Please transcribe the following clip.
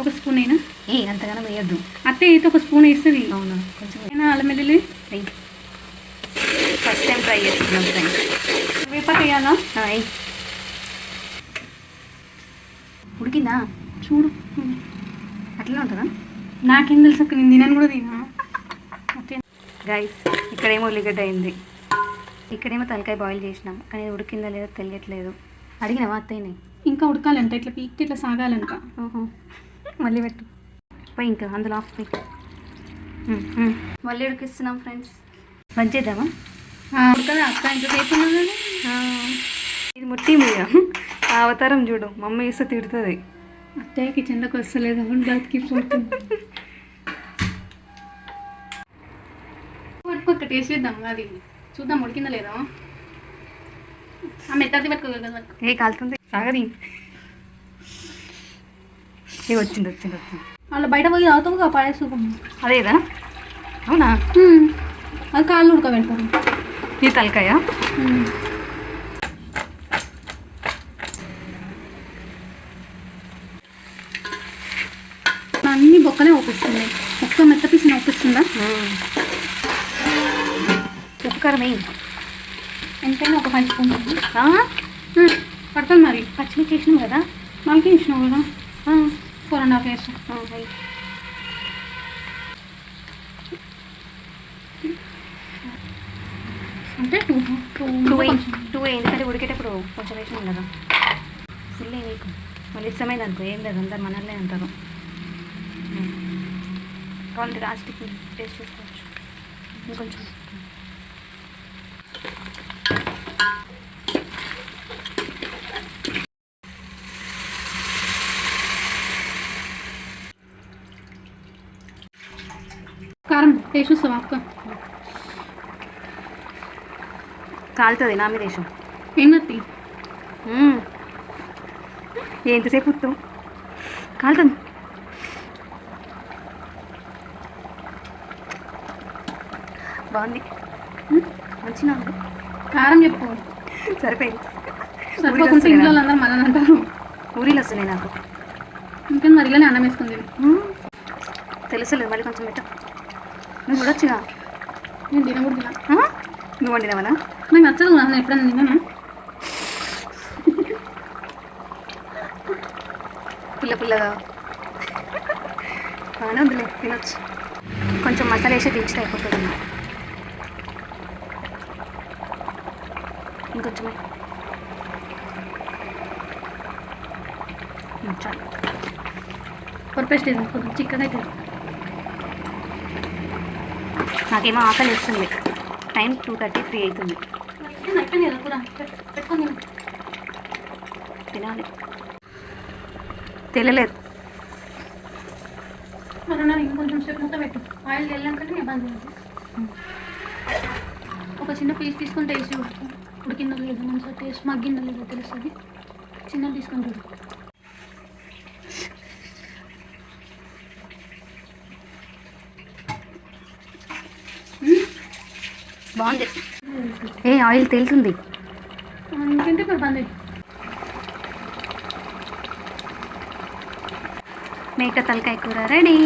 ఒక స్పూన్ అయినా? ఏ అంతగానో వేయద్దు. అత్తే అయితే ఒక స్పూన్ వేస్తుంది? అవునా? కొంచెం అయినా అల్లం వెల్లుల్లి? వెయ్యి ఫస్ట్ టైం ట్రై చేస్తున్నాం ఫ్రెండ్స్ వేపాకు వేయాలా? ఉడికిందా? చూడు. అట్లనే ఉంటుందా? నాకేం తెలుసు అక్క నేను తినను కూడా తినా గైస్ ఇక్కడేమో ఉల్లిగడ్డ అయింది. ఇక్కడేమో తలకాయ బాయిల్ చేసినాం కానీ ఉడికిందా లేదో తెలియట్లేదు. అడిగినావా అత్తయ్యని? ఇంకా ఉడకాలంట ఇట్లా పీక్తే ఇట్లా సాగాలంట. ఓహో. మళ్ళీ పెట్టు. పోయి ఇంకా అందులో ఆఫ్ పోయి. మళ్ళీ ఉడికిస్తున్నాం ఫ్రెండ్స్. బంద్ చేద్దామా? అక్క ఉన్నది ఆ, ఇది ముట్టి మీద ఆ అవతారం చూడు మమ్మీ వేస్తే తిడుతుంది. అత్తయ్య కిచెన్లోకి వస్తలేదు అవును పట్టుకో టేస్ట్ చేద్దాం అది చూద్దాం ఉడికిందా లేదా? మెత్తది పట్టుకో. ఏ కాలుతుంది. సాగది. ఏ వచ్చింది వచ్చింది వచ్చింది వాళ్ళ బయట పోయి తాగుతావు పాయసం అదేదా అవునా? అది కాళ్ళు ఉడకబెడతారు. ఈ తలకాయ. అన్ని బొక్కనే ఒప్పిస్తున్నాయి. ఒక్క మెత్త పీసిన ఒప్పిస్తుందా? ఉప్పు కారం వేయి ఎంతైనా ఒక ఫైవ్ స్పూన్? పడుతుంది మరి. పచ్చిమిర్చి వేసినాం కదా? నాలుగే ఇచ్చినావు కదా? హాఫ్ ఇయర్స్ ఆ, వేయి. అంటే టూ టూ టూ ఎందుకంటే ఉడికేటప్పుడు కొంచెం వేసినాం కదా ఫుల్ వేయకు మళ్ళీ ఇష్టమైంది అనుకో ఏం లేదు అందరు మనల్నే అంటారు. కావాలంటే లాస్ట్కి టేస్ట్ చేసుకోవచ్చు. ఇంకొంచెం. కారం టేస్ట్ చూస్తావా అక్క కాలుతుంది నా మీద వేసాం ఏం కత్తి ఎంతసేపు ఉత్తావు కాలుతుంది. బాగుంది. మంచిగా ఉంది. కారం చెప్పు. సరిపోయింది. సరిపోకుండా ఇంట్లో వాళ్ళందరూ మన అంటారు. ఊరిలో వస్తున్నాయి నాకు. ఇంకా మరి ఇలానే అన్నం వేసుకుంది. తెలుసులేదు మళ్ళీ కొంచెం పెట్టు. నువ్వు చూడొచ్చుగా నేను తినకూడదు? నువ్వు వండినవనా నాకు నచ్చదు నేను ఎప్పుడైనా తిన్నాను పుల్ల పుల్లగా. బాగానే ఉందిలే తినొచ్చు. కొంచెం మసాలా వేసి దించితే అయిపోతుంది ఇంకొంచెం వేయి. ఉమ్, చాలు. కొంచెం చిక్కగా అవుతుంది నాకేమో ఆకలి వేస్తుంది. టైం టూ థర్టీ త్రీ అవుతుంది. అయిపోయింది కూడా పెట్టుకొని తినాలి. తెలియలేదు మరి ఇంకొంచెం సేపు మూత పెట్టు ఆయిల్ వెళ్ళాకనే బంద్ చేయాలి ఒక చిన్న పీస్ తీసుకొని టేస్ట్ చూడు ఉడికిందో లేదో మంచిగా టేస్ట్ మగ్గిందో లేదో తెలుస్తుంది. చిన్నది తీసుకొని చూడు బాగుంది. ఏ ఆయిల్ తేలుతుంది. మేక తలకాయ కూర రెడీ.